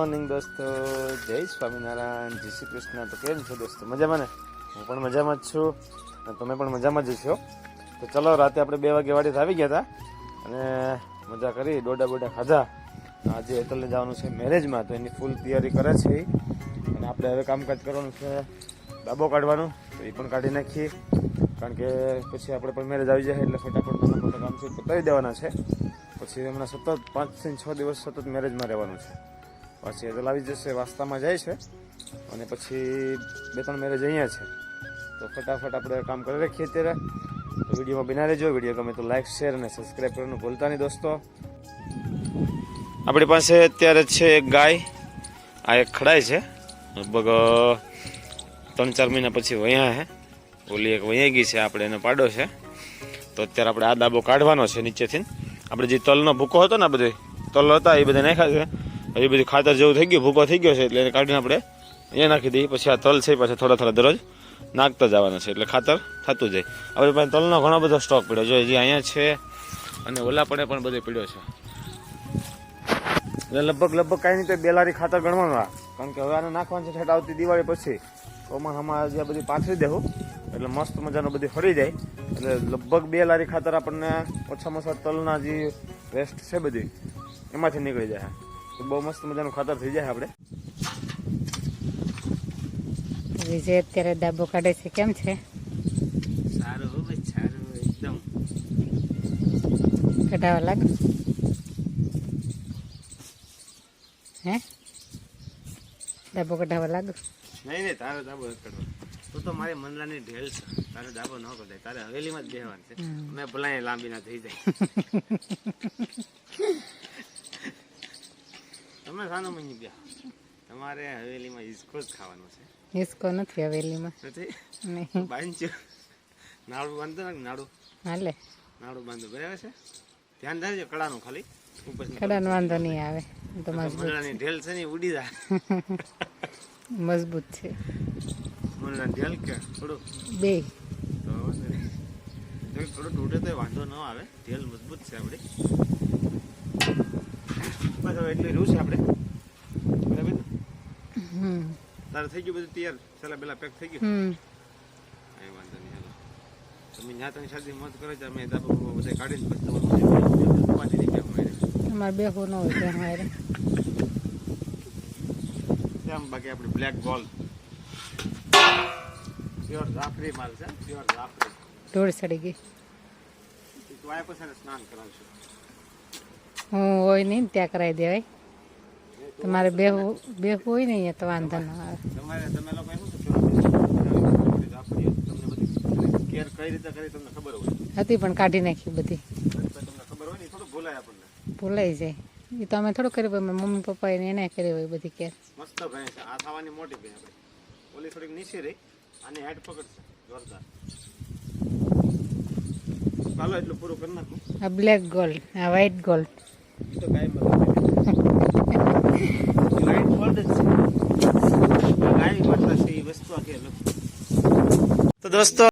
Morning દોસ્તો, જય સ્વામિનારાયણ, જય શ્રી કૃષ્ણ. તો કેમ છો દોસ્તો? મજામાં ને? હું પણ મજામાં જ છું. તમે પણ મજામાં જ છો તો ચલો, રાતે આપણે બે વાગે વાડી આવી ગયા હતા અને મજા કરી, ડોડા બોડા ખાધા. આજે એટલે જવાનું છે મેરેજમાં, તો એની ફૂલ તૈયારી કરે છે અને આપણે હવે કામકાજ કરવાનું છે ડાબો કાઢવાનું, તો એ પણ કાઢી નાખીએ. કારણ કે પછી આપણે પણ મેરેજ આવી જાય એટલે ફટાફટ નાના મોટા કામ છે પતાવી દેવાના છે. પછી હમણાં સતત પાંચથી છ દિવસ સતત મેરેજમાં રહેવાનું છે. પછી આવી જશે વાસ્તામાં જાય છે અને પછી બે ત્રણ મેરેજ અહીંયા છે. તો ફટાફટ આપણે કામ કરી રાખીએ અત્યારે. તો વિડીયોમાં બિના રહેજો. વીડિયો ગમે તો લાઈક શેર અને સબસ્ક્રાઈબ કરવાનું ભૂલતા નહીં દોસ્તો. આપણી પાસે અત્યારે છે એક ગાય. આ એક ખડાય છે. લગભગ ત્રણ ચાર મહિના પછી વયા હે. ઓલી એક વયા છે. આપણે એને પાડો છે. તો અત્યારે આપણે આ દાબો કાઢવાનો છે નીચેથી. આપણે જે તલનો ભૂકો હતો ને બધો, તલ હતા એ બધા નાખ્યા છે. એ બધી ખાતર જેવું થઈ ગયું, ભૂકો થઈ ગયો છે એટલે એને કાઢીને આપણે અહીંયા નાખી દઈએ. પછી આ તલ છે એ પાછા થોડા થોડા દરરોજ નાખતા જવાના છે એટલે ખાતર થતું જાય. આપણી પાસે તલનો ઘણો બધો સ્ટોક પડ્યો. જો હજી અહીંયા છે અને ઓલા પડે પણ બધે પડ્યો છે. એટલે લગભગ લગભગ કાંઈ નહીં તો બે લારી ખાતર ગણવાનું આ. કારણ કે હવે આને નાખવાનું છે છેટ આવતી દિવાળી પછી. ચોમાસામાં જે બધી પાથરી દેવું એટલે મસ્ત મજાનું બધી ફરી જાય. એટલે લગભગ બે લારી ખાતર આપણને ઓછામાં ઓછા તલના જે વેસ્ટ છે બધી, એમાંથી નીકળી જાય. તો બહુ મસ્ત મજાનું ખાતર થઈ જાય આપણે. વિજય અત્યારે ડાબો કાઢે છે કેમ છે? સારું સારું એકદમ. કઢાવા લાગ. હે? ડાબો કઢાવા લાગ. નહીં નહીં તારો ધાબો કઢવા. તું તો મારી મનલાની ઢેલ છે. તારે ધાબો ન કઢાય. તારે હવેલીમાં જ બેહવાનું છે. મેં ભલાય લાંબી ના થઈ જાય. તમે સાનો મની ગયા. તમારે હવેલીમાં હિસકો જ ખાવાનો છે. હિસકો નથી હવેલીમાં. નથી? નહીં. બાંધજો નાડું બાંધો ને નાડું? હાલે. નાડું બાંધો. બરાબર છે? ધ્યાન રાખજો કડાનું ખાલી. કડાનો વાંધો નહીં આવે. તો મજબૂત. ઢેલ છે ને ઉડી જાય. મજબૂત છે. મંદરાની ઢેલ કે? થોડું. બે. થોડું તૂટે તો વાંધો ન આવે. ઢેલ મજબૂત છે આપણી. બસ હવે એટલી રહ્યું છે આપણે. બરાબર? ને? હમ. તારે થઈ ગયું બધું તૈયાર? પેલા પેલા પેક થઈ ગયું. હમ. કાંઈ વાંધો નહીં હાલો. તમે જ્યાં તમે શાદી મોત કરો છો અમે દાબો બધા કાઢીને પછી તમારે ઉપાધિ નહીં કેમ મારે તમારે બેહવું ન હોય ત્યાં મારે તેમ બાકી આપણે બ્લેક ગોલ્ડ પ્યોર જાફરી માલ છે પ્યોર જાફરી. ધૂળ સડી ગઈ. તો આ પછી એને સ્નાન કરાવશું હું હોય નહીં ને ત્યાં કરાવી દેવાય. તમારે બેહું બેહું હોય ને અહીંયા તો વાંધો ન આવે. તમે લોકો એમ તમને બધી કેર કઈ રીતે કરી તમને ખબર હોય. હતી પણ કાઢી નાખી બધી. ભૂલાઈ જાય. એ તો અમે થોડું કર્યું હોય મમ્મી પપ્પાએ એને એને કરી હોય બધી કેર. મસ્ત ભેંસ આ થવાની મોટી ભેંસ ઓલી થોડીક નીચી રહી અને હેડ પકડશે જોરદાર. ચાલો એટલું પૂરું કરી નાખું. આ બ્લેક ગોલ્ડ આ વ્હાઈટ ગોલ્ડ તો ગાય લાઈટ ગોલ્ડ જ છે. આ ગાય માતા છે એ વસ્તુ આખી અલગ. તો દોસ્તો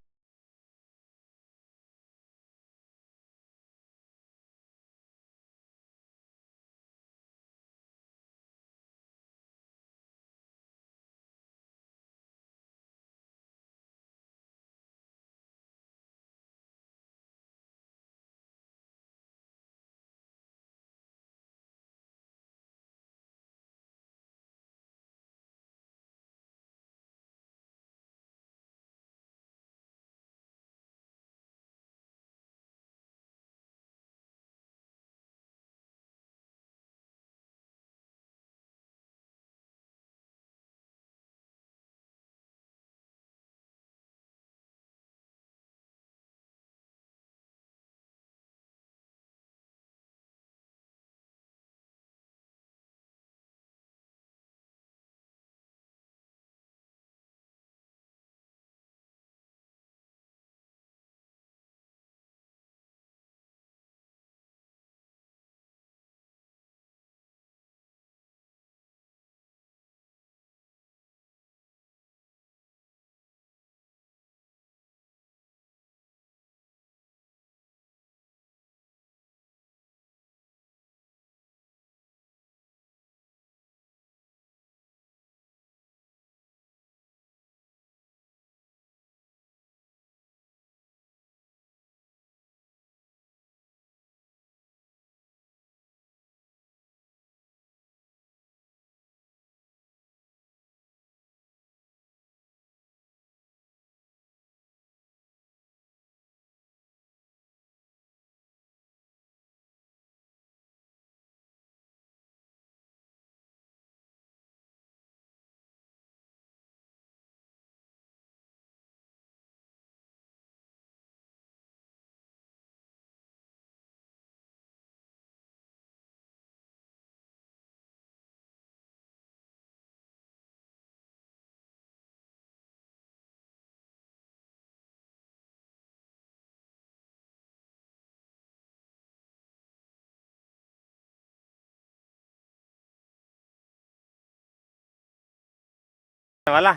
વાલા.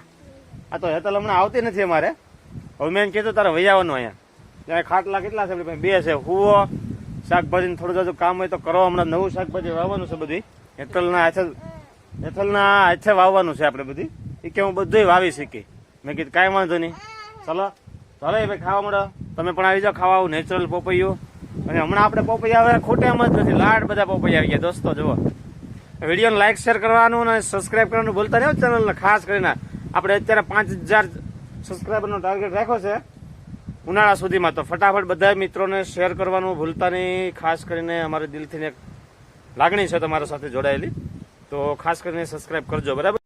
આ તો હેતલ હમણાં આવતી નથી અમારે. હવે મેં કીધું તારે વહી આવવાનું અહીંયા. ખાટલા કેટલા છે બે છે. હુવો શાકભાજી થોડું જો કામ હોય તો કરો. હમણાં નવું શાકભાજી વાવવાનું છે બધી હેતલના હાથે હેતલના હાથે વાવવાનું છે આપણે બધી એ કે હું બધું વાવી શીખી મેં કીધું કાંઈ વાંધો નહીં. ચલો. ચાલો ભાઈ ખાવા મળો. તમે પણ આવી જાઓ ખાવા આવું નેચરલ પોપૈયું. અને હમણાં આપણે પોપૈયા આવે ખોટે એમ જ નથી. લાડ બધા પોપૈયા આવી ગયા. દોસ્તો, જુઓ. વિડીયોને લાઈક શેર કરવાનું અને સબસ્ક્રાઇબ કરવાનું ભૂલતા નહીં ચેનલને ખાસ કરીને આપણે અત્યારે પાંચ હજાર સબસ્ક્રાઈબરનો ટાર્ગેટ રાખ્યો છે ઉનાળા સુધીમાં તો. ફટાફટ બધા મિત્રોને શેર કરવાનું ભૂલતા નહીં. ખાસ કરીને અમારે દિલથી એક લાગણી છે તમારા સાથે જોડાયેલી. તો ખાસ કરીને સબસ્ક્રાઇબ કરજો, બરાબર?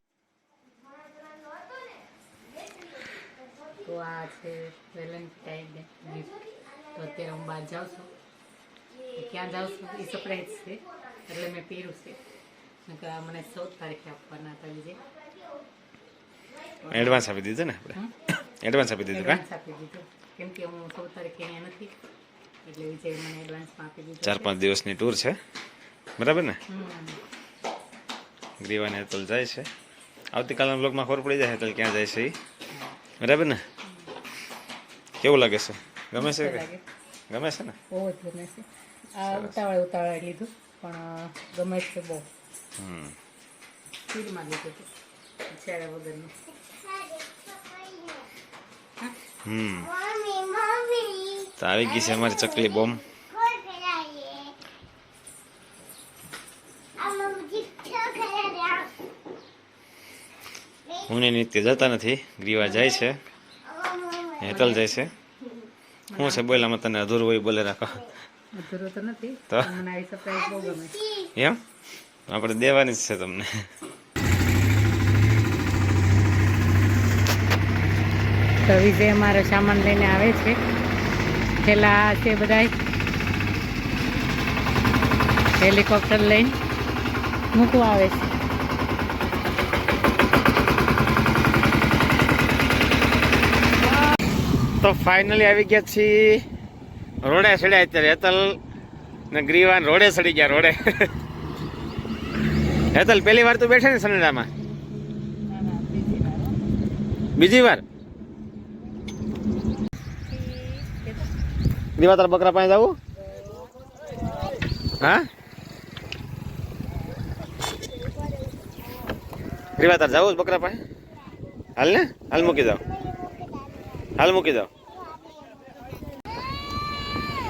ક્યાં જાઉં છું? એ સરપ્રાઈઝ છે. એટલે મેં પહેર્યું છે. મને ચૌદ તારીખે આપવાના હતા બીજે એડવાન્સ આપી દીધું ને આપણે? એડવાન્સ આપી દીધું કા આપી દીધું. કેમ કે હું ચૌદ તારીખે અહીંયા નથી. એટલે વિજય મને એડવાન્સમાં આપી દીધું ચાર પાંચ દિવસની ટૂર છે? બરાબર ને. ગ્રીવાને હેતલ જાય છે. આવતીકાલના બ્લોગમાં ખબર પડી જાય હેતલ ક્યાં જાય છે એ બરાબર ને? કેવું લાગે છે? ગમે છે કે? ગમે છે ને? બહુ જ ગમે છે. આ ઉતાવળે ઉતાવળે લીધું પણ ગમે છે બહુ. હમ સ્પીડમાં લીધું છેડા વગરનું. હમ. તો આવી ગઈ છે અમારી ચકલી બોમ્બ. હું ને નિત્ય જતા નથી. ગ્રીવા જાય છે. હેતલ જાય છે. શું છે બોલ આમાં તને અધૂરું હોય બોલે રાખો. અધૂરું તો નથી તો? મને આવી સરપ્રાઈઝ બહુ ગમે એમ? આપણે દેવાની જ છે તમને તો વિજય અમારો સામાન લઈને આવે છે પેલા છે બધાય હેલિકોપ્ટર લઈને મૂકવા આવે છે તો ફાઇનલી આવી ગયા છીએ. રોડે ચડ્યા અત્યારે. હેતલ ને ગ્રીવાન રોડે સડી ગયા રોડે. હેતલ, પહેલી વાર તો બેઠે ને સનેડામાં બીજી વાર? દીવા તારા બકરા પાસે જવું? હા? ગ્રીવા તાર જવું બકરા પાસે? હાલ ને? હાલ મૂકી જાઓ હાલ મૂકી દો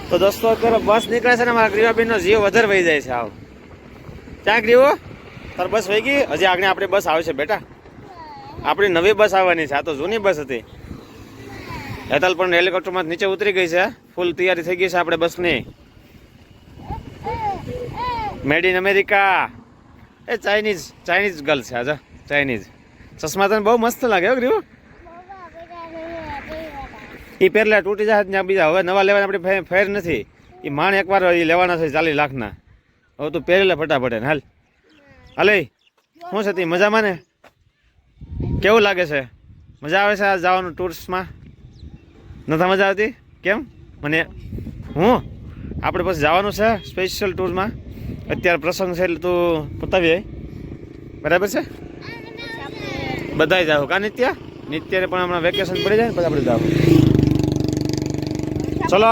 તો દોસ્તો, અત્યારે બસ નીકળે છે ને, મારા ગ્રીવાબેન નો જીવ વધારે વહી જાય છે, આવ. ક્યાં ગ્રીવો? તાર બસ વહી ગઈ? હજી આગળ આપણી બસ આવે છે બેટા. આપણી નવી બસ આવવાની છે. આ તો જૂની બસ હતી. હેતલ પણ હેલિકોપ્ટરમાં નીચે ઉતરી ગઈ છે. ફૂલ તૈયારી થઈ ગઈ છે આપણે બસની. મેડ ઇન અમેરિકા એ ચાઇનીઝ ચાઇનીઝ ગર્લ છે આજે. ચાઇનીઝ ચશ્મા તને બહુ મસ્ત લાગે હો, ગ્રીવો. એ પહેલા તૂટી જાય ત્યાં બીજા. હવે નવા લેવાના આપણે ફેર નથી. એ માણ એકવાર એ લેવાના છે ચાલીસ લાખના. હવે તું પહેરેલા ફટાફટે હાલ. હાલે, શું છે તી? મજામાં ને? કેવું લાગે છે? મજા આવે છે આ જવાનું ટૂર્સમાં નથી મજા આવતી? કેમ? મને હું? આપણે પછી જવાનું છે સ્પેશિયલ ટૂરમાં અત્યારે પ્રસંગ છે એટલે તું પતાવીએ બરાબર છે? બધાય જાવ કા નિત્ય? નિત્યારે પણ હમણાં વેકેશન પડી જાય ને, પછી આપણે જાવ ચલો.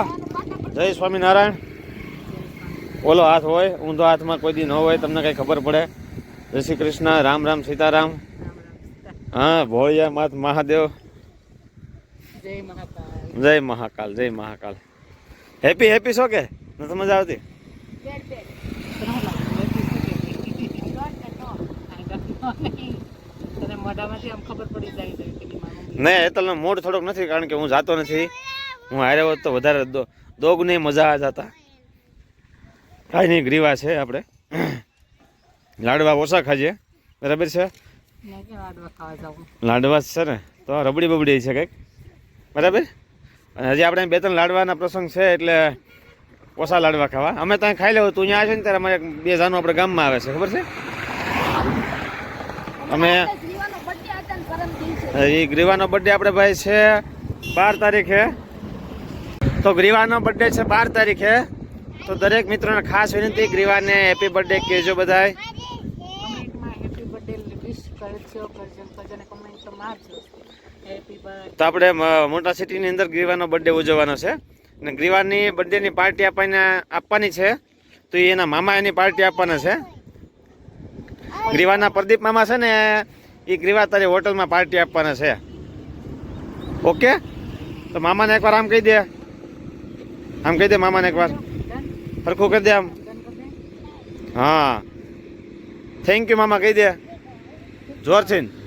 જય સ્વામિનારાયણ. ઓલો હાથ હોય, ઊંધો હાથમાં કોઈ દી ન હોય, તમને કઈ ખબર પડે. જય શ્રી કૃષ્ણ રામ રામ સીતારામ. હા ભોળિયા માત મહાદેવ. જય મહાકાલ. જય મહાકાલ હેપી હેપી છો કે? નથી મજા આવતી? નહીં એ હેતલનો મૂડ થોડોક નથી કારણ કે હું જાતો નથી. હું હારે હોત તો વધારે દોગ નહીં મજા આ જતા કાંઈ નહીં ગ્રીવા છે આપણે. લાડવા ઓછા ખાજે. બરાબર છે? લાડવા છે ને? તો રબડી બબડી છે કંઈક? બરાબર? અને હજી આપણે બે ત્રણ લાડવાના પ્રસંગ છે એટલે ઓછા લાડવા ખાવા. અમે ત્યાં ખાઈ લેવું તું અહીંયા છે ને ત્યારે અમારે બે જાનું આપણે ગામમાં આવે છે. ખબર છે? અમે એ ગ્રીવાનો બર્થડે આપણે ભાઈ છે બાર તારીખે. તો ગ્રીવાનો બર્થડે છે બાર તારીખે. તો દરેક મિત્રોને ખાસ વિનંતી ગ્રીવાને હેપી બર્થડે કહેજો બધાય કમેન્ટમાં હેપી બર્થડે વિશ કરજો કરજો કરજો ને કમેન્ટ તો આપણે મોટા સિટીની અંદર ગ્રીવાનો બર્થડે ઉજવવાનો છે. અને ગ્રીવાની બર્થડેની પાર્ટી આપણને આપવાની છે. તો એના મામા એની પાર્ટી આપવાના છે. ગ્રીવાના પ્રદીપ મામા છે ને, એ ગ્રીવા તારી હોટલમાં પાર્ટી આપવાના છે. ઓકે? તો મામાને એકવાર આમ કહી દે. આમ કહી દે મામાને એકવાર. સરખું કરી દે આમ. હા. થેન્ક યુ મામા, કહી દે. જોરથી.